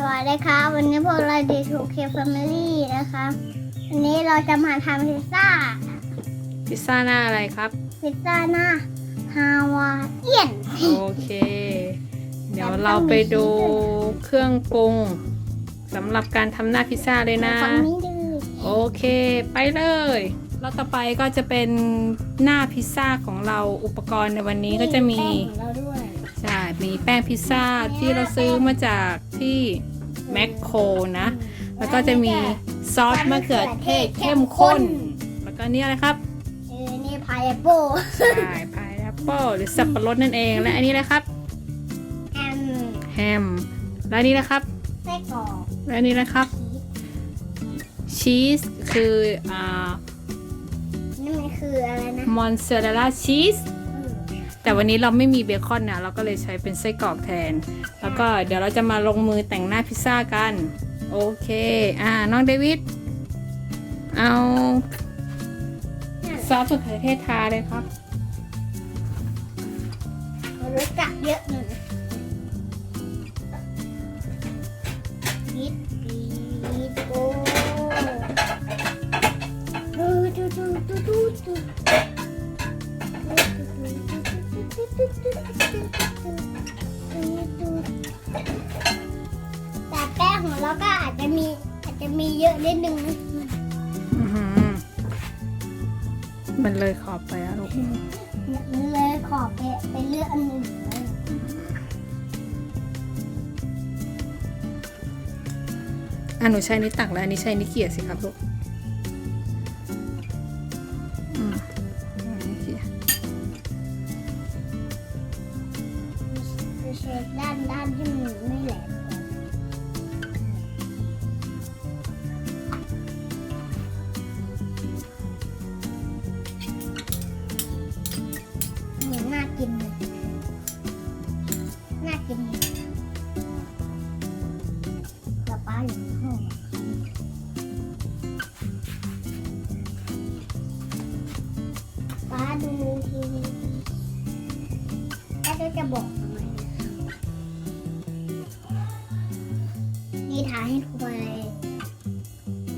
สวัสดีค่ะ วันนี้พวกเราดีทูเคฟมิลี่นะคะ วันนี้เราจะมาทำพิซซ่า พิซซ่าหน้าอะไรครับ พิซซ่าหน้าฮาวาเอียน โอเค เดี๋ยวเราไปดูเครื่องปรุงสำหรับการทำหน้าพิซซ่าเลยนะฝั่งนี้ดื้อโอเค ไปเลย แล้วต่อไปก็จะเป็นหน้าพิซซ่าของเราอุปกรณ์ในวันนี้ก็จะมี มีแป้งพิซซ่าที่เราซื้อมาจากที่แมคโครนะ แล้วก็จะมีซอสมะเขือเทศเข้มข้น แล้วก็นี่อะไรครับเออนี่พายแอปเปิลใช่พายแอปเปิลหรือสับปะรดนั่นเอง และอันนี้นะครับแอมแฮม และอันนี้นะครับ ไส้กรอก และอันนี้นะครับ ชีส คืออ่า นี่มันคืออะไรนะ มอนเซอเรลล่าชีส แต่วันนี้เราไม่มีเบคอนนะเราก็เลยใช้เป็นไส้กรอกแทน แล้วก็เดี๋ยวเราจะมาลงมือแต่งหน้าพิซซ่ากัน โอเค อ่าน้องเดวิดเอาซอสมะเขือเทศทาเลยครับรู้จักเยอะหน่อยพีดพีดโก มีเยอะนิดนึงนะอื้อหือมันเลยขอบไปอะลูกเนี่ยมันเลยขอไปไปเลือกอันหนึ่งเลยอะหนูใช้นิ้วตักแล้วอันนี้ใช้นิ้วเกี่ยสิครับลูกอืมอ่านิ้วเกี่ยจะเช็คด้านด้านที่มันไม่แหลม ก็จะบอกทำไมนี่ถ่ายให้ทัวร์เลย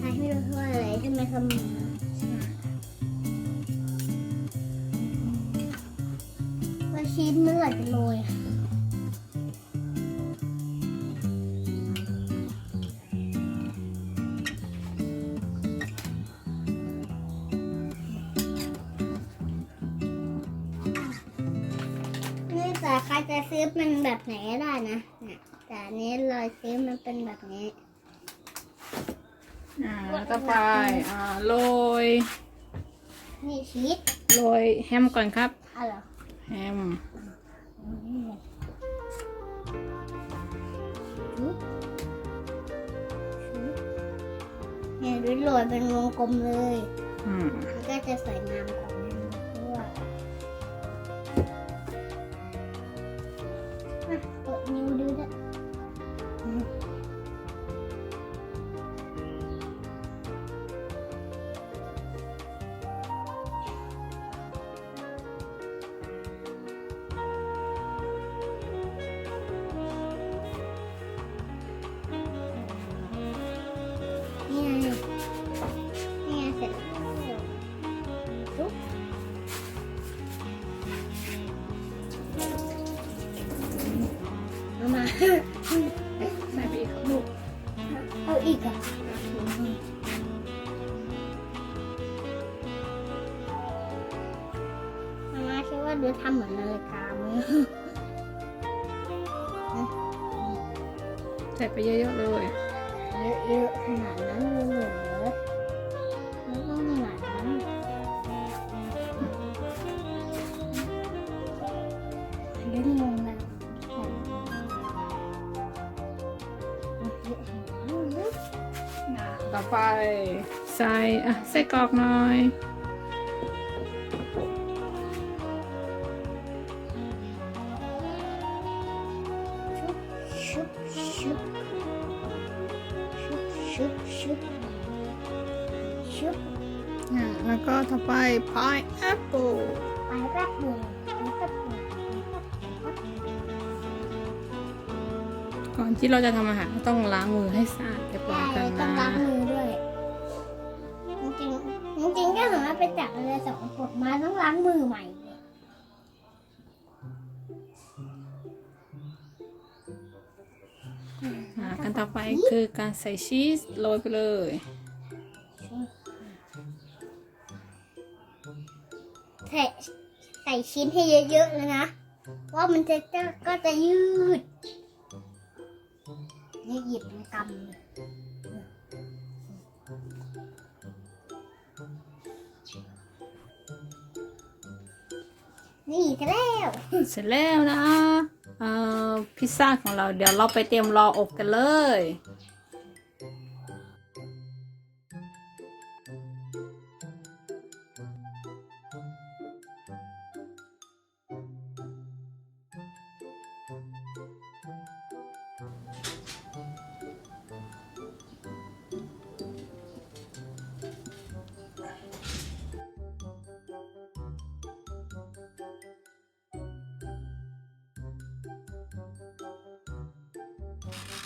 ถ่ายให้ทัวร์เลยทำไมครับหมูว่าชีสเมื่อไหร่จะโรยอะ ใครจะซื้อเป็นแบบไหนก็ได้นะเนี่ยแต่อันนี้เราซื้อมันเป็นแบบนี้ อ่าแล้วต่อไปอ่าโรยนี่ชีสโรยแฮมก่อนครับอะไรอแฮมเนี่ยดูโรยเป็นวงกลมเลย อืมมันก็จะสวยงามกว่า ว่าดูทำเหมือนนาฬิกาไหมใส่ไปเยอะๆเลยเยอะๆขนาดนั้นเลยเหรอไม่ต้องขนาดนั้นเล่นงงแล้วต่อไปใส่อะใส่กรอกหน่อย ชุบอ่าแล้วก็ต่อไปพายแอปเปิลไปแป๊บหนึ่งไปแป๊บหนึ่งก่อนที่เราจะทำอาหารต้องล้างมือให้สะอาดเรียบร้อยใช่กันต้องนะล้างมือด้วยจริงๆจริงๆก็สามารถไปจับอะไรสกปรกมาต้องล้างมือใหม่เลยอ่ากันต่อไปคือการใส่ชีสโรยไปเลย ส่ใส่ชิ้นให้เยอะๆเลยนะว่ามันจะก็จะยืดนี่หยิบเป็นกำนี่เสร็จแล้วเสร็จแล้วนะเอ่อพิซซ่าของเราเดี๋ยวเราไปเตรียมรออบกันเลย Okay.